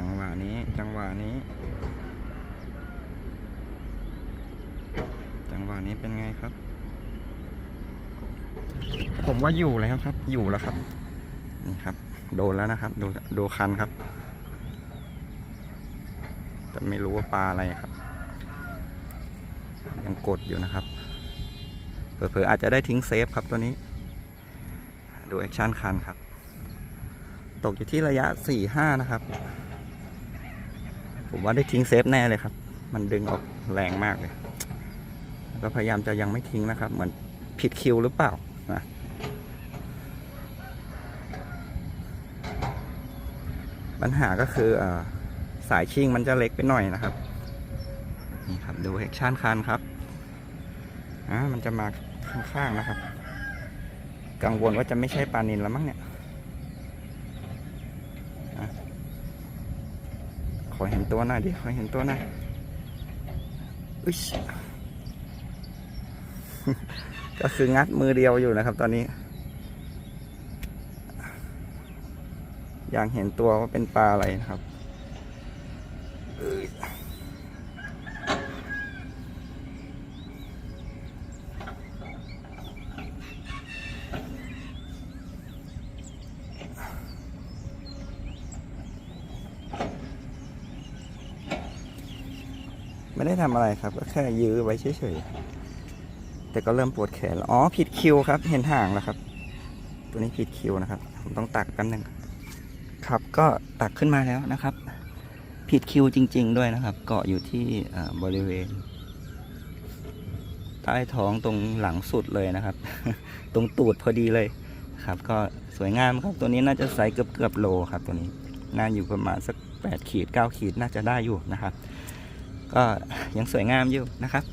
จังหวะนี้ จังหวะนี้ จังหวะนี้เป็นไงครับ ผมว่าอยู่แล้วครับ อยู่แล้วครับ นี่ครับ โดนแล้วนะครับ ดูดูคันครับ แต่ไม่รู้ว่าปลาอะไรครับ ยังกดอยู่นะครับ เผลอๆอาจจะได้ทิ้งเซฟครับตัวนี้ ดูแอคชั่นคันครับตกอยู่ที่ระยะ 4-5 นะครับ ผมว่าได้ทิ้งเซฟแน่เลยครับ มันดึงออกแรงมากเลย ก็พยายามจะยังไม่ทิ้งนะครับ เหมือนผิดคิวหรือเปล่านะปัญหาก็คืออสายชิงมันจะเล็กไปหน่อยนะครับ นี่ครับดูแอคชั่นคันครับอ่ามันจะมาข้างๆนะครับ กังวลว่าจะไม่ใช่ปลานินแล้วมั้งเนี่ยอะข อเห็นตัวหน่อยดิขอเห็นตัวหน่อยอุ้ยก็คืองัดมือเดียวอยู่นะครับ ตอนนี้ อยากเห็นตัวว่าเป็นปลาอะไรนะครับ ไม่ได้ทำอะไรครับ ก็แค่ยื้อไว้เฉยๆ แต่ก็เริ่มปวดแขนแล้วอ๋อผิดคิวครับ เห็นห่างแล้วครับ ตัวนี้ผิดคิวนะครับ ผมต้องตักแป๊บนึงครับก็ตักขึ้นมาแล้วนะครับ ผิดคิวจริง ๆ ด้วยนะครับ เกาะอยู่ที่บริเวณ ใต้ท้องตรงหลังสุดเลยนะครับ ตรงตูดพอดีเลยครับ ก็สวยงามครับ ตัวนี้น่าจะไซส์เกือบเกือบโลครับ ตัวนี้น่าอยู่ประมาณสักแปดขีดเก้าขีดน่าจะได้อยู่นะครับ ก็ยังสวยงามอยู่นะครับ